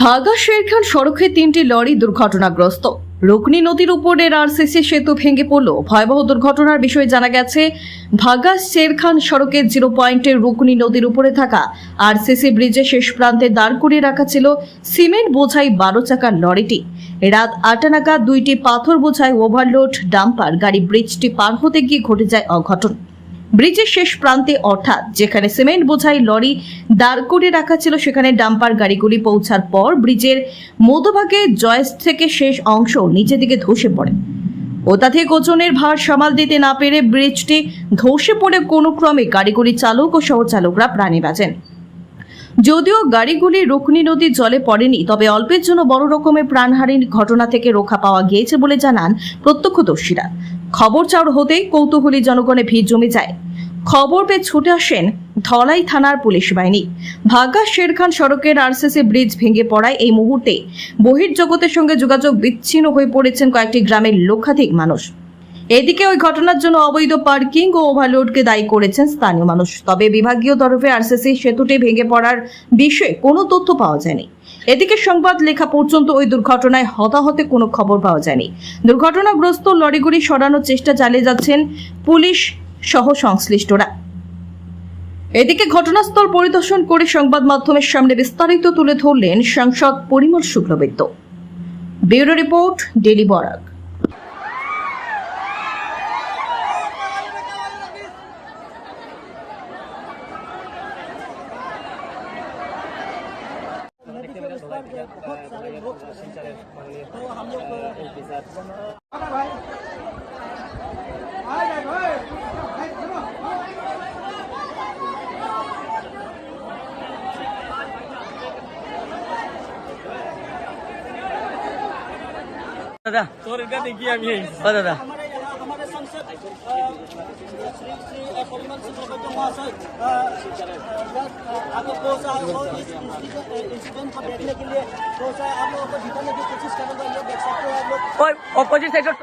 ভাগা শেরখান সড়কে তিনটি লরি দুর্ঘটনাগ্রস্ত। রুকনি নদীর উপরের আরসিসি সেতু ভেঙে পড়ল। ভয়াবহ দুর্ঘটনার বিষয়ে জানা গেছে, ভাগা শেরখান সড়কের জিরো পয়েন্টের রুকনি নদীর উপরে থাকা আরসিসি ব্রিজের শেষ প্রান্তে দাঁড় করিয়ে রাখা ছিল সিমেন্ট বোঝাই বারো চাকার লরিটি। রাত আটটা নাগাদ দুইটি পাথর বোঝাই ওভারলোড ডাম্পার গাড়ি ব্রিজটি পার হতে গিয়ে ঘটে যায় অঘটন। ব্রিজের শেষ প্রান্তে অর্থাৎ যেখানে সিমেন্ট বোঝাই লরি দাঁড় করে রাখা ছিল, সেখানে ডাম্পার গাড়িগুলি পৌঁছার পর ব্রিজের মধ্যভাগে জয়েস থেকে শেষ অংশ নিচে দিকে ধসে পড়ে। অত্যাধিক ওজনের ভার সামাল দিতে না পেরে ব্রিজটি ধসে পড়ে কোনো ক্রমে গাড়িগুলি চালক ও সহচালকরা প্রাণী বাঁচেন। যদিও গাড়িগুলি রুকনি নদীর জলে পড়েনি, তবে অল্পের জন্য বড় রকমের প্রাণহানির ঘটনা থেকে রক্ষা পাওয়া গিয়েছে বলে জানান প্রত্যক্ষদর্শীরা। খবর চাউর হতেই কৌতূহলী জনগণে ভিড় জমে যায়। খবর পেয়ে ছুটে আসেন ধলাই থানার পুলিশ বাহিনী। ভাগা শেরখান সড়কের আরসিসি ব্রিজ ভেঙে পড়ায় এই মুহূর্তে বহির্জগতের সঙ্গে যোগাযোগ বিচ্ছিন্ন হয়ে পড়েছেন কয়েকটি গ্রামের লক্ষাধিক মানুষ। এদিকে ওই ঘটনার জন্য অবৈধ পার্কিং ও ওভারলোডকে দায়ী করেছেন স্থানীয় মানুষ। তবে বিভাগীয় তরফে আরসিসি সেতুটি ভেঙে পড়ার বিষয়ে কোনো তথ্য পাওয়া যায়নি। এদিকে সংবাদ লেখা পর্যন্ত ওই দুর্ঘটনায় হতাহতে কোনো খবর পাওয়া যায়নি। দুর্ঘটনাগ্রস্ত লরিগুলি সরানোর চেষ্টা চালিয়ে যাচ্ছেন পুলিশ সহ সংশ্লিষ্টরা। এদিকে ঘটনাস্থল পরিদর্শন করে সংবাদ মাধ্যমের সামনে বিস্তারিত তুলে ধরলেন সাংসদ Parimal Shuklabaidya. Bureau report daily Barak. দাদা তোর এটা দেখি আমি ও দাদা आपको बहुत सारा देखने के लिए बहुत सारा आप लोगों को जितने भी कोशिश करेंगे ये देख सकते हो आप लोग और ऑपोजिट साइड